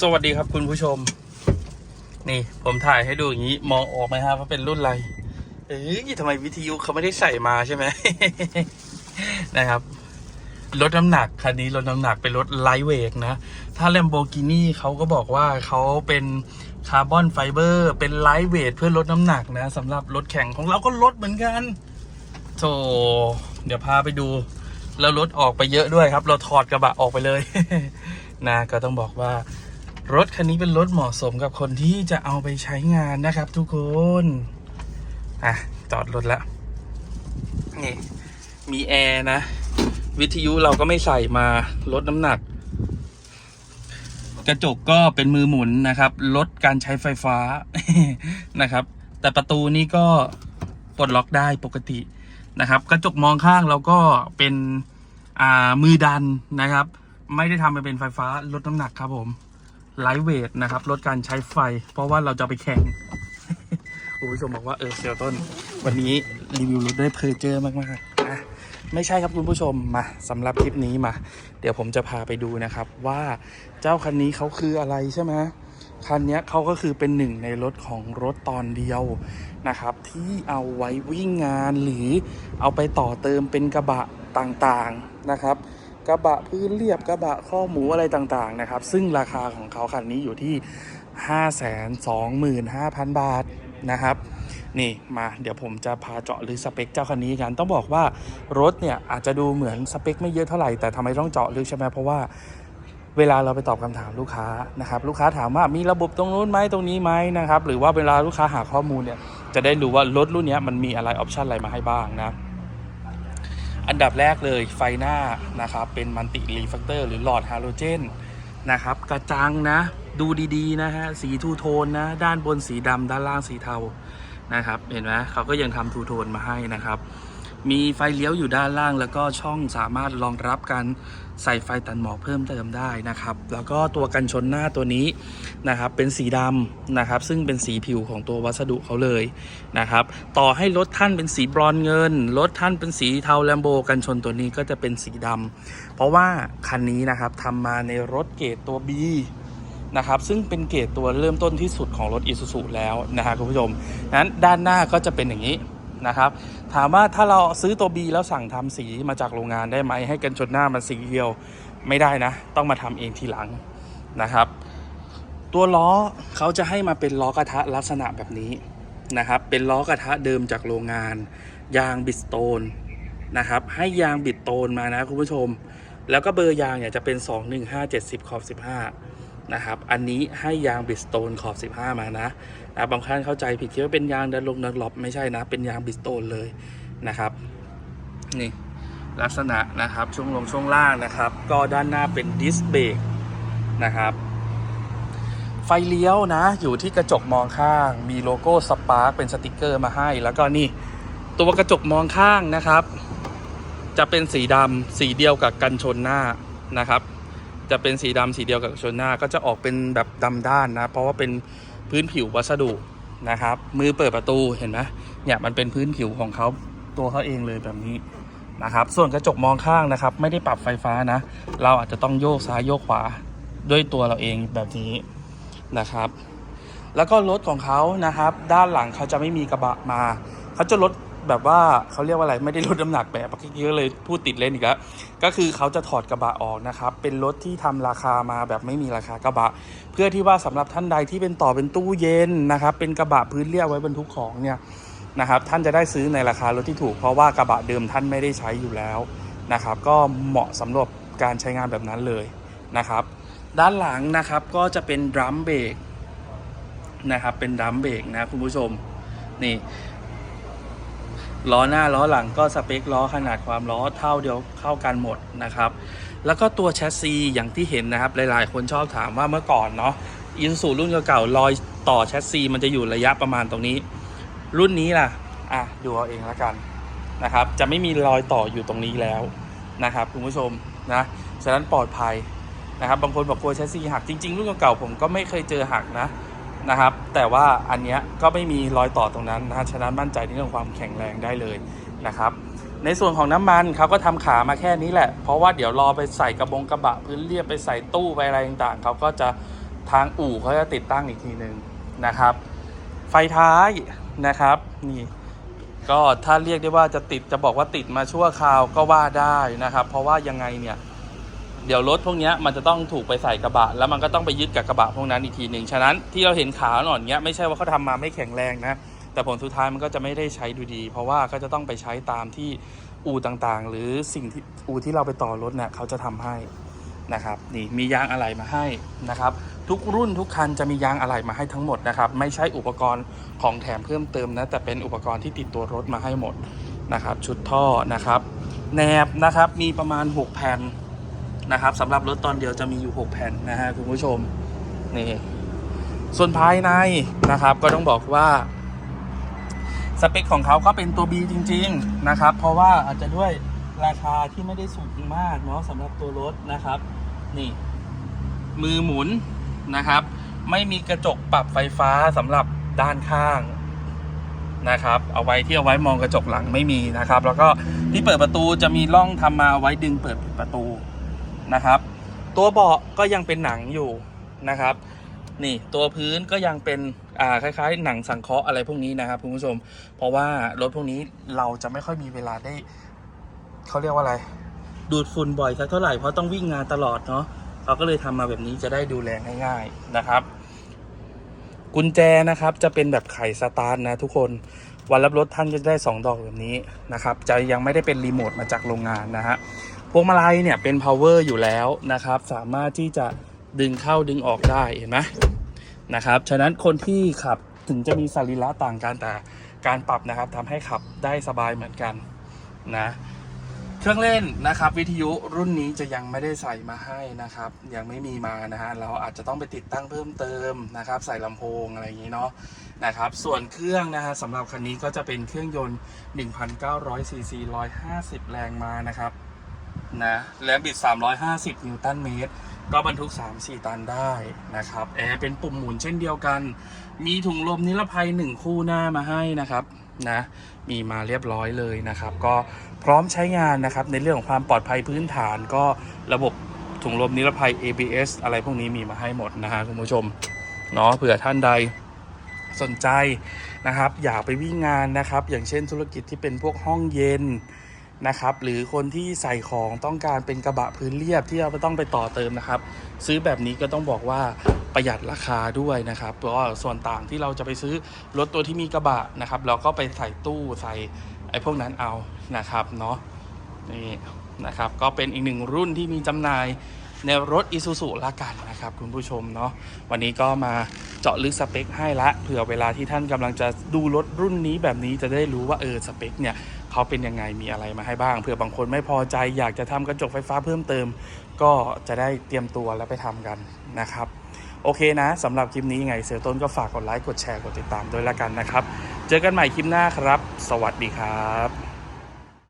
สวัสดีครับคุณผู้ชม นี่ผมถ่ายให้ดูอย่างนี้ มองออกไหมครับว่าเป็นรุ่นอะไร เอ้ยทำไมวิทยุเขาไม่ได้ใส่มาใช่ไหม นะครับลดน้ำหนักคันนี้ลดน้ำหนักเป็นรถไลท์เวทนะ ถ้า Lamborghini เขาก็บอกว่าเขาเป็นคาร์บอนไฟเบอร์ เป็นไลท์เวทเพื่อลดน้ำหนักนะสำหรับรถแข่งของเราก็ลดเหมือนกันโธ่เดี๋ยวพาไปดู แล้วรถออกไปเยอะด้วยครับ เราถอดกระบะออกไปเลย นะก็ต้องบอกว่า รถคันนี้เป็นรถเหมาะสมกับคนที่จะเอาไปใช้งานนะครับ ทุกคน อะ จอดรถแล้ว นี่ มีแอร์นะ วิทยุเราก็ไม่ใส่มาลดน้ำหนัก กระจกก็เป็นมือหมุนนะครับ ลดการใช้ไฟฟ้านะครับ แต่ประตูนี้ก็ปลดล็อกได้ปกตินะครับ กระจกมองข้างเราก็เป็นอ่ามือดันนะครับ ไม่ได้ทำไปเป็นไฟฟ้าลดน้ำหนักครับผม ไลท์เวทนะครับลดการใช้ไฟ เพราะว่าเราจะไปแข่งคุณผู้ชมบอกว่าเออเซลต้น วันนี้รีวิวรถได้เพอเจอร์มากๆนะไม่ใช่ครับคุณผู้ชมมาสำหรับคลิปนี้มา เดี๋ยวผมจะพาไปดูนะครับ ว่าเจ้าคันนี้เขาคืออะไรใช่ไหมคันนี้เขาก็คือเป็นหนึ่งในรถของรถตอนเดียวนะครับ ที่เอาไว้วิ่งงานหรือเอาไปต่อเติมเป็นกระบะต่างๆนะครับ กระบะพื้นเรียบกระบะข้อหมูอะไรต่างๆนะครับ ซึ่งราคาของเขาคันนี้อยู่ที่ 525,000 บาทนะครับนี่มาเดี๋ยวผมจะพาเจาะลึกสเปคเจ้าคันนี้กัน ต้องบอกว่ารถเนี่ยอาจจะดูเหมือนสเปคไม่เยอะเท่าไหร่แต่ทำไมต้องเจาะลึกใช่ไหมเพราะว่าเวลาเราไปตอบคำถามลูกค้านะครับลูกค้าถามว่ามีระบบตรงนู้นไหมตรงนี้ไหมนะครับหรือว่าเวลาลูกค้าหาข้อมูลเนี่ยจะได้รู้ว่ารถรุ่นนี้มันมีอะไรออปชันอะไรมาให้บ้างนะ อันดับแรกเลยไฟหน้านะครับเป็นมันติรีแฟกเตอร์หรือหลอดฮาโลเจนนะครับกระจังนะดูดีๆนะฮะสีทูโทนนะด้านบนสีดำด้านล่างสีเทานะครับเห็นไหมเขาก็ยังทำทูโทนมาให้นะครับ มีไฟเลี้ยวอยู่ด้านล่าง แล้วก็ช่องสามารถรองรับการใส่ไฟตัดหมอกเพิ่มเติมได้นะครับ แล้วก็ตัวกันชนหน้าตัวนี้นะครับ เป็นสีดำนะครับ ซึ่งเป็นสีผิวของตัววัสดุเขาเลยนะครับ ต่อให้รถท่านเป็นสีบรอนเงิน รถท่านเป็นสีเทาแลมโบกันชนตัวนี้ก็จะเป็นสีดำเพราะว่าคันนี้นะครับทำมาในรถเกรดตัว B นะครับซึ่งเป็นเกรดตัวเริ่มต้นที่สุดของรถ i s u z u แล้วนะฮะคุณผู้ชมนั้นด้านหน้าก็จะเป็นอย่างนี้นะครับ ถามว่าถ้าเราซื้อตัว B แล้วสั่งทำสีมาจากโรงงานได้ไหม ให้กันชนหน้ามันสีเดียวไม่ได้นะ ต้องมาทำเองทีหลังนะครับ ตัวล้อเขาจะให้มาเป็นล้อกระทะลักษณะแบบนี้นะครับ เป็นล้อกระทะเดิมจากโรงงาน ยางบิดสโตนนะครับ ให้ยางบิดโตนมานะคุณผู้ชม แล้วก็เบอร์ยางเนี่ยจะเป็น 21570ขอบ15 นะครับ อันนี้ให้ยางบิสโตนขอบ 15 มานะนะบางท่านเข้าใจผิดคิดว่าเป็นยางดันลงดันหลบไม่ใช่นะ เป็นยางบิสโตนเลยนะครับ นี่ลักษณะนะครับช่วงลงช่วงล่างนะครับ ก็ด้านหน้าเป็นดิสเบรกนะครับ ไฟเลี้ยวนะ อยู่ที่กระจกมองข้าง มีโลโก้สปาร์คเป็นสติกเกอร์มาให้ แล้วก็นี่ ตัวกระจกมองข้างนะครับ จะเป็นสีดำสีเดียวกับกันชนหน้านะครับ จะเป็นสีดำสีเดียวกับชนหน้าก็จะออกเป็นแบบดำด้านนะ เพราะว่าเป็นพื้นผิววัสดุนะครับ มือเปิดประตูเห็นไหมเนี่ยมันเป็นพื้นผิวของเขาตัวเขาเองเลยแบบนี้นะครับ ส่วนกระจกมองข้างนะครับ ไม่ได้ปรับไฟฟ้านะ เราอาจจะต้องโยกซ้ายโยกขวาด้วยตัวเราเองแบบนี้นะครับ แล้วก็รถของเขานะครับ ด้านหลังเขาจะไม่มีกระบะมา เขาจะลด แบบว่าเขาเรียกว่าอะไรไม่ได้ลดน้ำหนักแบบเมื่อกี้ก็เลยพูดติดเล่นอีกแล้วก็คือเขาจะถอดกระบะออกนะครับ เป็นรถที่ทำราคามาแบบไม่มีราคากระบะ เพื่อที่ว่าสำหรับท่านใดที่เป็นต่อเป็นตู้เย็นนะครับ เป็นกระบะพื้นเรียบไว้บรรทุกของเนี่ยนะครับ ท่านจะได้ซื้อในราคารถที่ถูก เพราะว่ากระบะเดิมท่านไม่ได้ใช้อยู่แล้วนะครับ ก็เหมาะสำหรับการใช้งานแบบนั้นเลยนะครับ ด้านหลังนะครับก็จะเป็นดรัมเบรกนะครับเป็นดรัมเบรกนะคุณผู้ชมนี่ ล้อหน้าล้อหลังก็สเปคล้อขนาดความล้อเท่าเดียวเข้ากันหมดนะครับ แล้วก็ตัวแชสซีอย่างที่เห็นนะครับ หลายๆ คนชอบถามว่าเมื่อก่อนเนาะอินสูรุ่นเก่าๆรอยต่อแชสซีมันจะอยู่ระยะประมาณตรงนี้ รุ่นนี้ล่ะอะดูเอาเองแล้วกันนะครับ จะไม่มีรอยต่ออยู่ตรงนี้แล้วนะครับคุณผู้ชมนะฉะนั้นปลอดภัยนะครับบางคนบอกกลัวแชสซีหักจริงๆรุ่นเก่าๆผมก็ไม่เคยเจอหักนะ นะครับ แต่ว่าอันเนี้ยก็ไม่มีรอยต่อตรงนั้นนะฮะฉะนั้นมั่นใจในเรื่องความแข็งแรงได้เลยนะครับ ในส่วนของน้ำมันเขาก็ทำขามาแค่นี้แหละ เพราะว่าเดี๋ยวรอไปใส่กระบงกระบะพื้นเรียบไปใส่ตู้ไปอะไรต่างๆเขาก็จะทางอู่เขาจะติดตั้งอีกทีหนึ่งนะครับ ไฟท้ายนะครับนี่ก็ถ้าเรียกได้ว่าจะติดจะบอกว่าติดมาชั่วคราวก็ว่าได้นะครับ เพราะว่ายังไงเนี่ย เดี๋ยวรถพวกนี้มันจะต้องถูกไปใส่กระบะ แล้วมันก็ต้องไปยึดกับกระบะพวกนั้นอีกทีหนึ่งฉะนั้นที่เราเห็นขาวหน่อยเนี้ยไม่ใช่ว่าเขาทำมาไม่แข็งแรงนะแต่ผลสุดท้ายมันก็จะไม่ได้ใช้ดูดี เพราะว่าก็จะต้องไปใช้ตามที่อู่ต่างๆ หรือสิ่งที่อู่ที่เราไปต่อรถเนี่ยเขาจะทำให้นะครับนี่มียางอะไหล่มาให้นะครับ ทุกรุ่นทุกคันจะมียางอะไหล่มาให้ทั้งหมดนะครับ ไม่ใช่อุปกรณ์ของแถมเพิ่มเติมนะแต่เป็นอุปกรณ์ที่ติดตัวรถมาให้หมดนะครับ ชุดท่อนะครับ แหนบนะครับมีประมาณ 6 แผ่น นะครับสำหรับรถตอนเดียวจะมีอยู่ 6 แผ่นนะฮะคุณผู้ชมนี่ส่วนภายในนะครับก็ต้องบอกว่าสเปคของเขาก็เป็นตัว B จริง ๆนะครับ เพราะว่าอาจจะด้วยราคาที่ไม่ได้สูงมากเนาะสำหรับตัวรถนะครับ นี่ มือหมุนนะครับ ไม่มีกระจกปรับไฟฟ้าสำหรับด้านข้างนะครับ เอาไว้ที่เอาไว้มองกระจกหลังไม่มีนะครับ แล้วก็ที่เปิดประตูจะมีร่องทำมาเอาไว้ดึงเปิดปิดประตู นะครับ ตัวเบาะก็ยังเป็นหนังอยู่นะครับ นี่ตัวพื้นก็ยังเป็นอ่าคล้ายๆ หนังสังเคราะห์อะไรพวกนี้นะครับคุณผู้ชม เพราะว่ารถพวกนี้เราจะไม่ค่อยมีเวลาได้เขาเรียกว่าอะไร ดูดฝุ่นบ่อยสักเท่าไหร่เพราะต้องวิ่งงานตลอดเนาะเขาก็เลยทำมาแบบนี้จะได้ดูแลง่ายๆนะครับ กุญแจนะครับจะเป็นแบบไขสตาร์ทนะทุกคนวันรับรถท่านก็จะได้ 2 ดอกแบบนี้นะครับ จะยังไม่ได้เป็นรีโมทมาจากโรงงานนะฮะ พวงมาลัยเนี่ยเป็น power อยู่แล้วนะครับ สามารถที่จะดึงเข้าดึงออกได้เห็นไหมนะครับ ฉะนั้นคนที่ขับถึงจะมีสรีระต่างกันแต่การปรับนะครับทำให้ขับได้สบายเหมือนกันนะเครื่องเล่นนะครับ วิทยุรุ่นนี้จะยังไม่ได้ใส่มาให้นะครับ ยังไม่มีมานะฮะเราอาจจะต้องไปติดตั้งเพิ่มเติมนะครับ ใส่ลำโพงอะไรอย่างนี้เนาะนะครับ ส่วนเครื่องนะฮะสำหรับคันนี้ก็จะเป็นเครื่องยนต์ 1,900ซีซี150 แรงมานะครับ นะแรงบิด 350 นิวตันเมตร ก็บรรทุก 3-4 ตันได้นะครับ แอร์เป็นปุ่มหมุนเช่นเดียวกัน มีถุงลมนิรภัย 1 คู่หน้ามาให้นะครับนะมีมาเรียบร้อยเลยนะครับ ก็พร้อมใช้งานนะครับ ในเรื่องของความปลอดภัยพื้นฐานก็ระบบถุงลมนิรภัย ABS อะไรพวกนี้มีมาให้หมดนะฮะคุณผู้ชมเนาะเผื่อท่านใดสนใจนะครับ อยากไปวิ่งงานนะครับ อย่างเช่นธุรกิจที่เป็นพวกห้องเย็น นะครับ หรือคนที่ใส่ของต้องการเป็นกระบะพื้นเรียบที่เราไม่ต้องไปต่อเติมนะครับ ซื้อแบบนี้ก็ต้องบอกว่าประหยัดราคาด้วยนะครับเพราะส่วนต่างที่เราจะไปซื้อรถตัวที่มีกระบะนะครับ เราก็ไปใส่ตู้ใส่ไอ้พวกนั้นเอานะครับเนาะนี่นะครับ ก็เป็นอีกหนึ่งรุ่นที่มีจำหน่ายในรถ i s u z u ละกันนะครับ คุณผู้ชมเนาะวันนี้ก็มาเจาะลึกสเปคให้ละเผื่อเวลาที่ท่านกำลังจะดูรถรุ่นนี้แบบนี้จะได้รู้ว่าเออสเปคเนี่ย เขาเป็นยังไงมีอะไรมาให้บ้างเผื่อบางคนไม่พอใจอยากจะทำกระจกไฟฟ้าเพิ่มเติม ก็จะได้เตรียมตัวแล้วไปทำกันนะครับ โอเคนะสำหรับคลิปนี้ยังไงเสือต้นก็ฝากกดไลค์กดแชร์กดติดตามด้วยละกันนะครับ เจอกันใหม่คลิปหน้าครับ สวัสดีครับ